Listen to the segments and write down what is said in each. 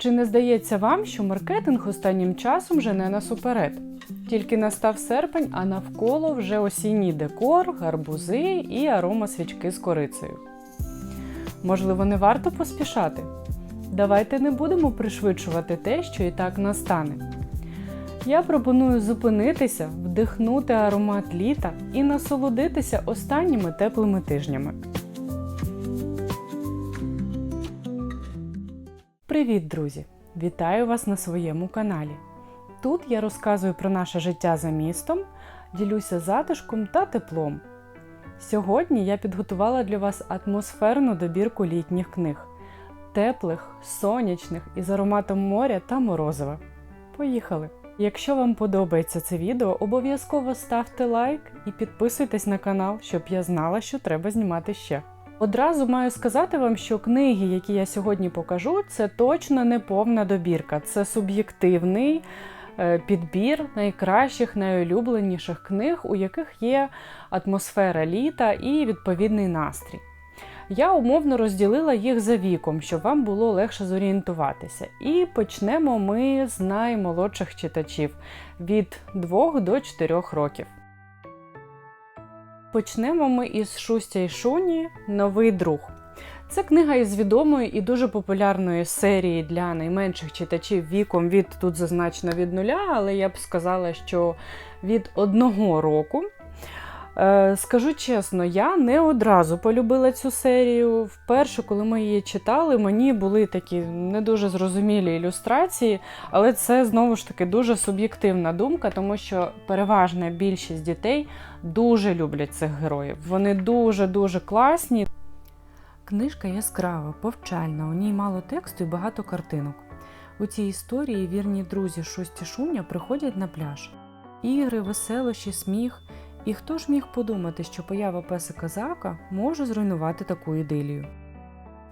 Чи не здається вам, що маркетинг останнім часом жене нас уперед? Тільки настав серпень, а навколо вже осінній декор, гарбузи і арома свічки з корицею. Можливо, не варто поспішати? Давайте не будемо пришвидшувати те, що і так настане. Я пропоную зупинитися, вдихнути аромат літа і насолодитися останніми теплими тижнями. Привіт, друзі! Вітаю вас на своєму каналі. Тут я розказую про наше життя за містом, ділюся затишком та теплом. Сьогодні я підготувала для вас атмосферну добірку літніх книг теплих, сонячних із ароматом моря та морозива. Поїхали! Якщо вам подобається це відео, обов'язково ставте лайк і підписуйтесь на канал, щоб я знала, що треба знімати ще. Одразу маю сказати вам, що книги, які я сьогодні покажу, це точно не повна добірка, це суб'єктивний е, підбір найкращих, найулюбленіших книг, у яких є атмосфера літа і відповідний настрій. Я умовно розділила їх за віком, щоб вам було легше зорієнтуватися. І почнемо ми з наймолодших читачів від 2 до 4 років. Почнемо ми із Шустя і Шуні Новий друг. Це книга із відомої і дуже популярної серії для найменших читачів віком від тут зазначено від нуля, але я б сказала, що від одного року. Е, Скажу чесно, я не одразу полюбила цю серію. Вперше, коли ми її читали, мені були такі не дуже зрозумілі ілюстрації, але це знову ж таки дуже суб'єктивна думка, тому що переважна більшість дітей дуже люблять цих героїв. Вони дуже-дуже класні. Книжка яскрава, повчальна, у ній мало тексту і багато картинок. У цій історії вірні друзі Шості Шуня приходять на пляж. Ігри, веселощі, сміх. І хто ж міг подумати, що поява песика Зака може зруйнувати таку ідилію?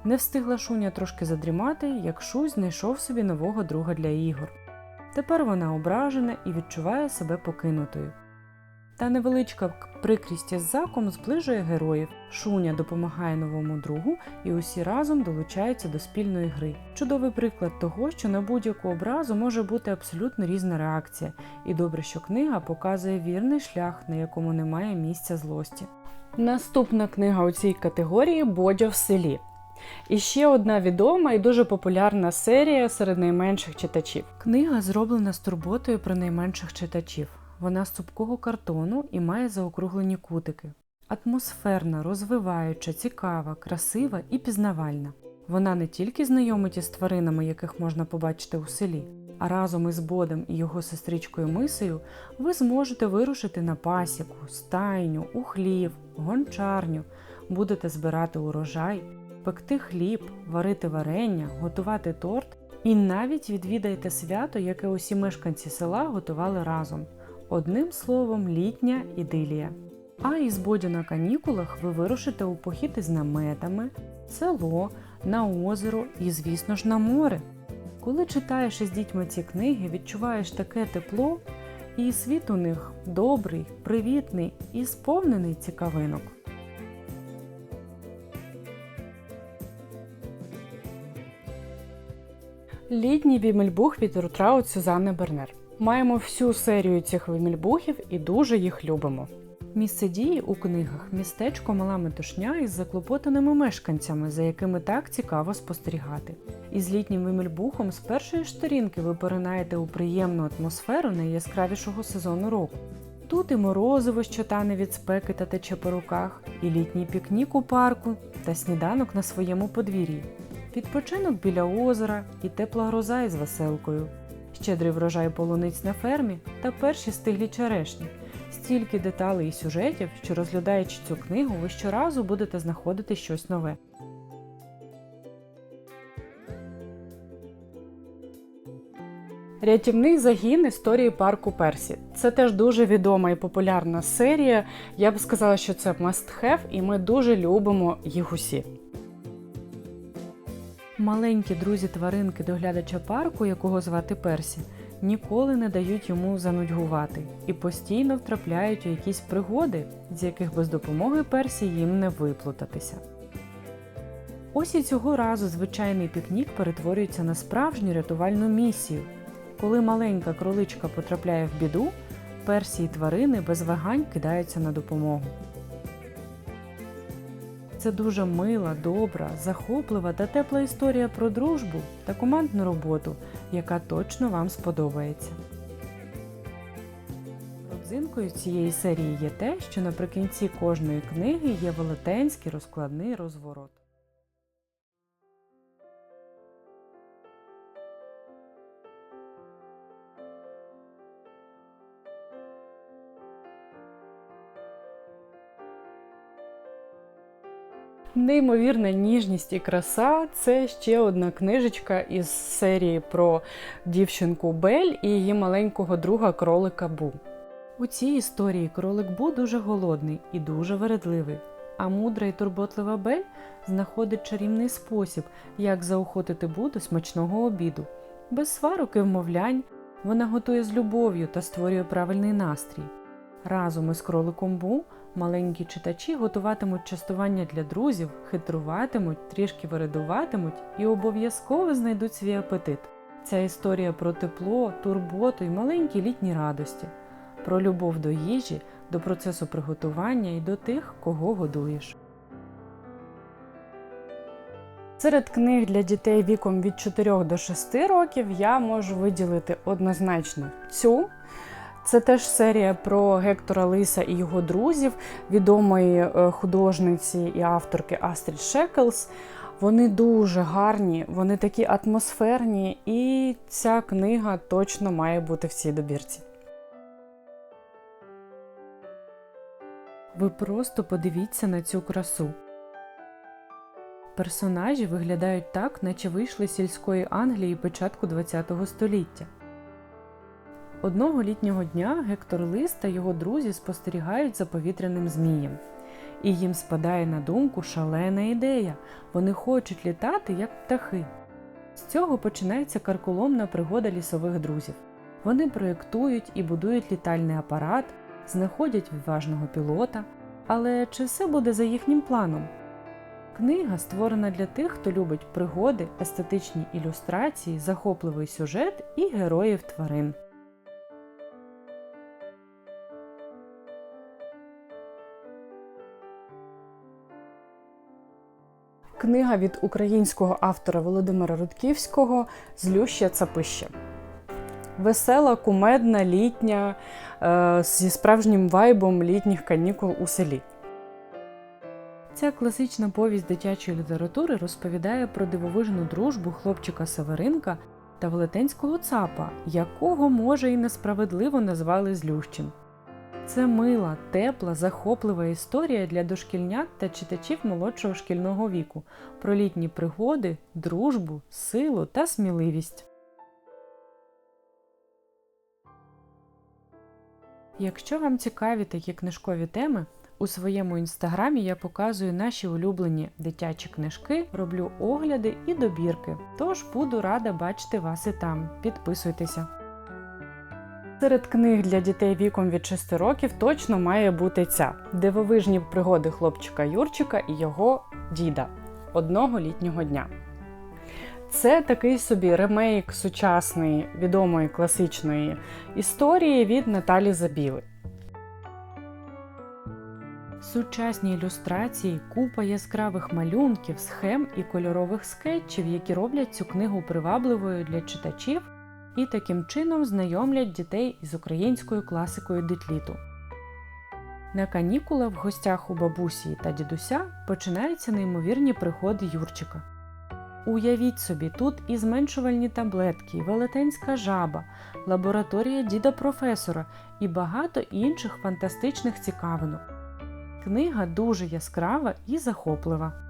Не встигла Шуня трошки задрімати, як Шусь знайшов собі нового друга для ігор. Тепер вона ображена і відчуває себе покинутою. Та невеличка прикрість із заком зближує героїв. Шуня допомагає новому другу, і усі разом долучаються до спільної гри. Чудовий приклад того, що на будь-яку образу може бути абсолютно різна реакція, і добре, що книга показує вірний шлях, на якому немає місця злості. Наступна книга у цій категорії Бодя в селі. І ще одна відома і дуже популярна серія серед найменших читачів. Книга зроблена з турботою про найменших читачів. Вона з цупкого картону і має заокруглені кутики. Атмосферна, розвиваюча, цікава, красива і пізнавальна. Вона не тільки знайомить із тваринами, яких можна побачити у селі, а разом із Бодем і його сестричкою Мисею ви зможете вирушити на пасіку, стайню, у хлів, гончарню, будете збирати урожай, пекти хліб, варити варення, готувати торт і навіть відвідаєте свято, яке усі мешканці села готували разом. Одним словом, літня ідилія. А із Бодю на канікулах ви вирушите у похід із наметами, село, на озеро і, звісно ж, на море. Коли читаєш із дітьми ці книги, відчуваєш таке тепло, і світ у них добрий, привітний і сповнений цікавинок. Літній вімельбух від Рутраут Сюзанни Бернер. Маємо всю серію цих вимільбухів і дуже їх любимо. Місце дії у книгах містечко мала метушня із заклопотаними мешканцями, за якими так цікаво спостерігати. Із літнім вимільбухом з першої сторінки ви поринаєте у приємну атмосферу найяскравішого сезону року. Тут і морозиво, що тане від спеки та тече по руках, і літній пікнік у парку та сніданок на своєму подвір'ї, відпочинок біля озера і тепла гроза із веселкою щедрий врожай полуниць на фермі та перші стиглі черешні. Стільки деталей і сюжетів, що розглядаючи цю книгу, ви щоразу будете знаходити щось нове. Рятівний загін історії парку Персі. Це теж дуже відома і популярна серія. Я б сказала, що це must have, і ми дуже любимо їх усі. Маленькі друзі тваринки доглядача парку, якого звати Персі, ніколи не дають йому занудьгувати і постійно втрапляють у якісь пригоди, з яких без допомоги Персі їм не виплутатися. Ось і цього разу звичайний пікнік перетворюється на справжню рятувальну місію. Коли маленька кроличка потрапляє в біду, персі й тварини без вагань кидаються на допомогу. Це дуже мила, добра, захоплива та тепла історія про дружбу та командну роботу, яка точно вам сподобається. Родзинкою цієї серії є те, що наприкінці кожної книги є велетенський розкладний розворот. Неймовірна ніжність і краса це ще одна книжечка із серії про дівчинку Бель і її маленького друга кролика Бу. У цій історії кролик Бу дуже голодний і дуже вередливий, а мудра і турботлива Бель знаходить чарівний спосіб, як заохотити Бу до смачного обіду. Без сварок і вмовлянь вона готує з любов'ю та створює правильний настрій. Разом із кроликом Бу маленькі читачі готуватимуть частування для друзів, хитруватимуть, трішки вередуватимуть і обов'язково знайдуть свій апетит. Ця історія про тепло, турботу і маленькі літні радості, про любов до їжі, до процесу приготування і до тих, кого годуєш. Серед книг для дітей віком від 4 до 6 років я можу виділити однозначно цю. Це теж серія про Гектора Лиса і його друзів, відомої е, художниці і авторки Астрід Шеклс. Вони дуже гарні, вони такі атмосферні, і ця книга точно має бути в цій добірці. Ви просто подивіться на цю красу. Персонажі виглядають так, наче вийшли з сільської Англії початку ХХ століття. Одного літнього дня Гектор Лис та його друзі спостерігають за повітряним змієм. І їм спадає на думку шалена ідея вони хочуть літати, як птахи. З цього починається карколомна пригода лісових друзів. Вони проєктують і будують літальний апарат, знаходять відважного пілота. Але чи все буде за їхнім планом? Книга створена для тих, хто любить пригоди, естетичні ілюстрації, захопливий сюжет і героїв тварин. Книга від українського автора Володимира Рудківського Злюща цапище. Весела, кумедна, літня, е, зі справжнім вайбом літніх канікул у селі. Ця класична повість дитячої літератури розповідає про дивовижну дружбу хлопчика Северинка та велетенського цапа, якого, може, і несправедливо назвали злющим. Це мила, тепла, захоплива історія для дошкільнят та читачів молодшого шкільного віку про літні пригоди, дружбу, силу та сміливість. Якщо вам цікаві такі книжкові теми, у своєму інстаграмі я показую наші улюблені дитячі книжки, роблю огляди і добірки. Тож буду рада бачити вас і там. Підписуйтеся. Серед книг для дітей віком від 6 років точно має бути ця дивовижні пригоди хлопчика Юрчика і його діда одного літнього дня. Це такий собі ремейк сучасної відомої класичної історії від Наталі Забіли. Сучасні ілюстрації, купа яскравих малюнків, схем і кольорових скетчів, які роблять цю книгу привабливою для читачів і таким чином знайомлять дітей із українською класикою дитліту. На канікулах в гостях у бабусі та дідуся починаються неймовірні приходи Юрчика. Уявіть собі, тут і зменшувальні таблетки, велетенська жаба, лабораторія діда професора і багато інших фантастичних цікавинок. Книга дуже яскрава і захоплива.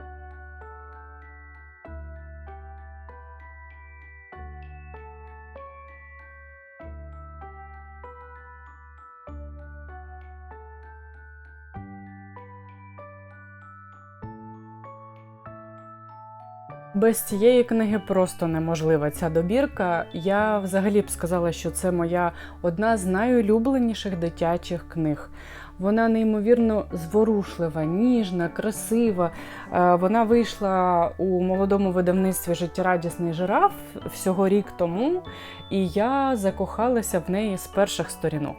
Без цієї книги просто неможлива ця добірка. Я взагалі б сказала, що це моя одна з найулюбленіших дитячих книг. Вона неймовірно зворушлива, ніжна, красива. Е, Вона вийшла у молодому видавництві Життєрадісний жираф всього рік тому, і я закохалася в неї з перших сторінок.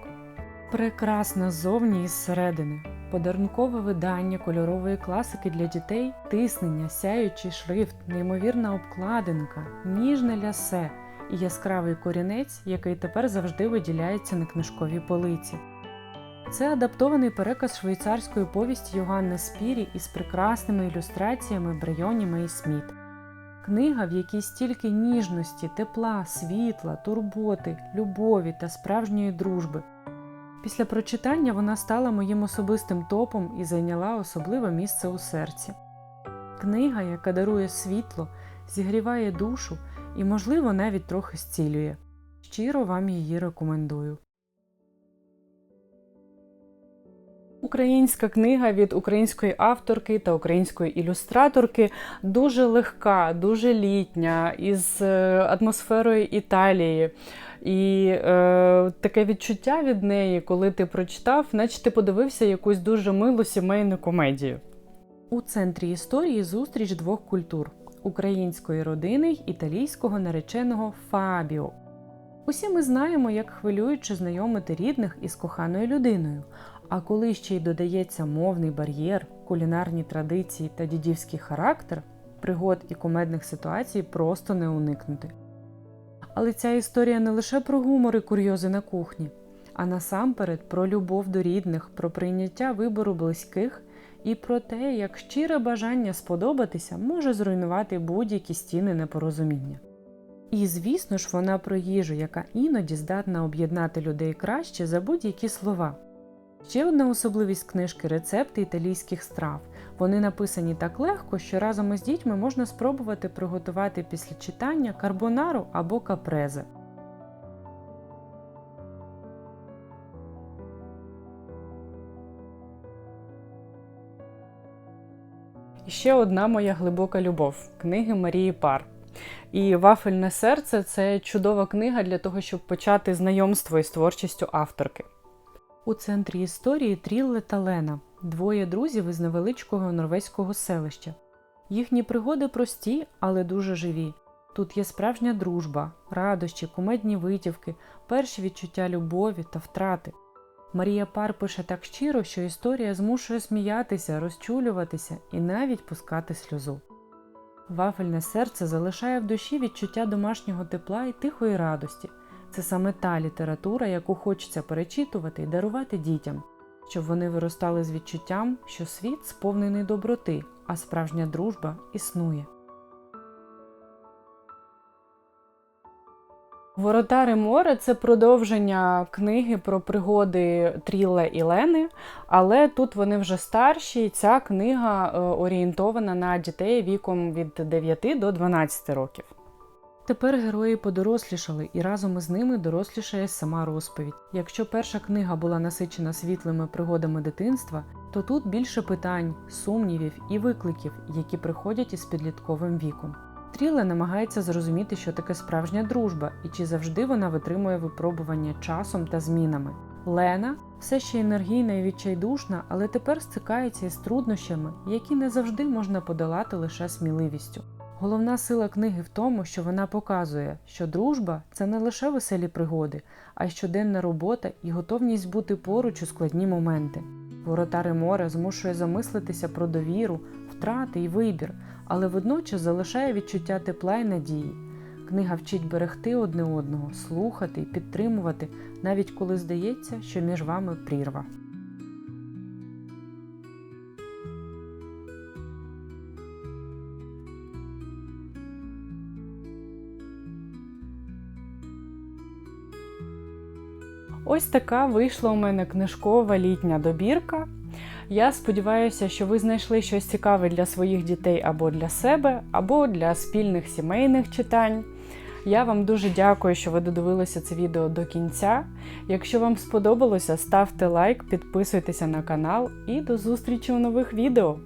Прекрасна ззовні і зсередини. Подарункове видання кольорової класики для дітей, тиснення, сяючий шрифт, неймовірна обкладинка, ніжне лясе і яскравий корінець, який тепер завжди виділяється на книжковій полиці. Це адаптований переказ швейцарської повісті Йоганна Спірі із прекрасними ілюстраціями Брайоніма і Сміт. Книга, в якій стільки ніжності, тепла, світла, турботи, любові та справжньої дружби. Після прочитання вона стала моїм особистим топом і зайняла особливе місце у серці. Книга, яка дарує світло, зігріває душу і, можливо, навіть трохи зцілює. Щиро вам її рекомендую. Українська книга від української авторки та української ілюстраторки дуже легка, дуже літня, із е, атмосферою Італії. І е, таке відчуття від неї, коли ти прочитав, наче ти подивився якусь дуже милу сімейну комедію. У центрі історії зустріч двох культур української родини й італійського нареченого Фабіо. Усі ми знаємо, як хвилююче знайомити рідних із коханою людиною. А коли ще й додається мовний бар'єр, кулінарні традиції та дідівський характер, пригод і кумедних ситуацій просто не уникнути. Але ця історія не лише про гумор і курйози на кухні, а насамперед про любов до рідних, про прийняття вибору близьких і про те, як щире бажання сподобатися може зруйнувати будь-які стіни непорозуміння. І, звісно ж, вона про їжу, яка іноді здатна об'єднати людей краще за будь-які слова. Ще одна особливість книжки рецепти італійських страв. Вони написані так легко, що разом із дітьми можна спробувати приготувати після читання карбонару або капрезе. І ще одна моя глибока любов книги Марії Пар. І Вафельне серце це чудова книга для того, щоб почати знайомство із творчістю авторки. У центрі історії Трілле та Лена, двоє друзів із невеличкого норвезького селища. Їхні пригоди прості, але дуже живі. Тут є справжня дружба, радощі, кумедні витівки, перші відчуття любові та втрати. Марія Пар пише так щиро, що історія змушує сміятися, розчулюватися і навіть пускати сльозу. Вафельне серце залишає в душі відчуття домашнього тепла і тихої радості. Це саме та література, яку хочеться перечитувати і дарувати дітям, щоб вони виростали з відчуттям, що світ сповнений доброти, а справжня дружба існує. Воротари море це продовження книги про пригоди Тріле і Лени, але тут вони вже старші. Ця книга е, орієнтована на дітей віком від 9 до 12 років. Тепер герої подорослішали, і разом із ними дорослішає сама розповідь. Якщо перша книга була насичена світлими пригодами дитинства, то тут більше питань, сумнівів і викликів, які приходять із підлітковим віком. Тріле намагається зрозуміти, що таке справжня дружба і чи завжди вона витримує випробування часом та змінами. Лена все ще енергійна і відчайдушна, але тепер стикається із труднощами, які не завжди можна подолати лише сміливістю. Головна сила книги в тому, що вона показує, що дружба це не лише веселі пригоди, а й щоденна робота і готовність бути поруч у складні моменти. Воротари море змушує замислитися про довіру, втрати і вибір, але водночас залишає відчуття тепла і надії. Книга вчить берегти одне одного, слухати і підтримувати, навіть коли здається, що між вами прірва. Ось така вийшла у мене книжкова літня добірка. Я сподіваюся, що ви знайшли щось цікаве для своїх дітей або для себе, або для спільних сімейних читань. Я вам дуже дякую, що ви додивилися це відео до кінця. Якщо вам сподобалося, ставте лайк, підписуйтеся на канал і до зустрічі у нових відео!